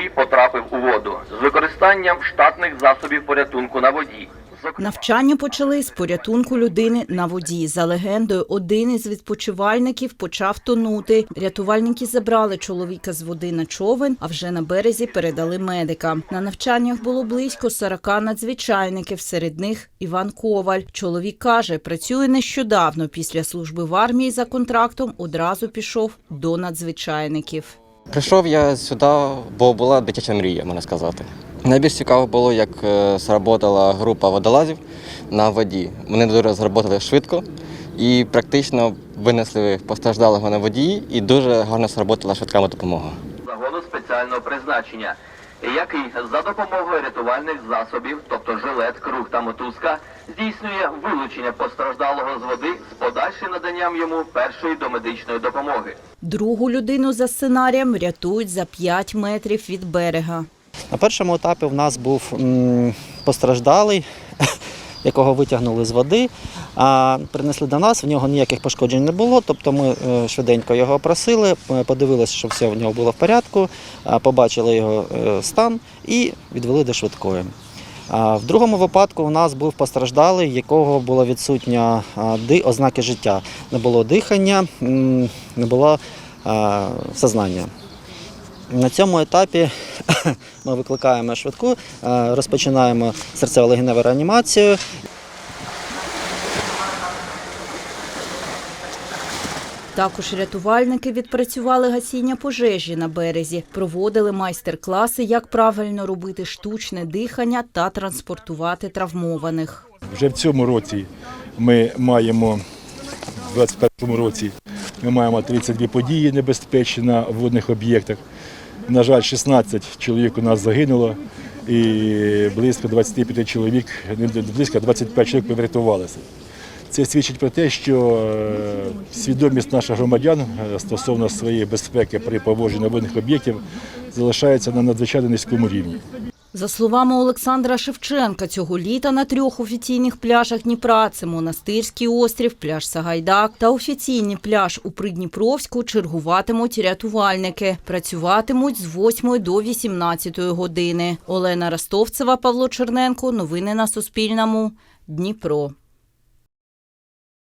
який потрапив у воду з використанням штатних засобів порятунку на воді. Навчання почали з порятунку людини на воді. За легендою, один із відпочивальників почав тонути. Рятувальники забрали чоловіка з води на човен, а вже на березі передали медикам. На навчаннях було близько 40 надзвичайників. Серед них Іван Коваль. Чоловік каже, працює нещодавно. Після служби в армії за контрактом одразу пішов до надзвичайників. Прийшов я сюди, бо була дитяча мрія, можна сказати. Найбільш цікаво було, як е, сработала група водолазів на воді. Вони дуже зработали швидко і практично винесли постраждалого на воді, і дуже гарно сработала швидка допомога. загону спеціального призначення, який за допомогою рятувальних засобів, тобто жилет, круг та мотузка, здійснює вилучення постраждалого з води з подальшим наданням йому першої домедичної допомоги. Другу людину за сценарієм рятують за 5 метрів від берега. На першому етапі в нас був постраждалий, якого витягнули з води, а принесли до нас, в нього ніяких пошкоджень не було. Тобто ми е, швиденько його опросили, подивилися, що все в нього було в порядку, побачили його е, стан і відвели до швидкої. В другому випадку у нас був постраждалий, якого була відсутня ознаки життя. Не було дихання, не було сознання. На цьому етапі ми викликаємо швидку, розпочинаємо серцево-легеневу реанімацію. Також рятувальники відпрацювали гасіння пожежі на березі, проводили майстер-класи, як правильно робити штучне дихання та транспортувати травмованих. Вже в цьому році ми маємо, в 2021 році, ми маємо 32 події небезпечні на водних об'єктах. На жаль, 16 чоловік у нас загинуло і близько 25 чоловік, близько 25 чоловік врятувалися. Це свідчить про те, що е, свідомість наших громадян е, стосовно своєї безпеки при поводженні водних об'єктів залишається на надзвичайно низькому рівні. За словами Олександра Шевченка, цього літа на трьох офіційних пляжах Дніпра – це Монастирський острів, пляж Сагайдак та офіційний пляж у Придніпровську чергуватимуть рятувальники. Працюватимуть з 8 до 18 години. Олена Ростовцева, Павло Черненко. Новини на Суспільному. Дніпро.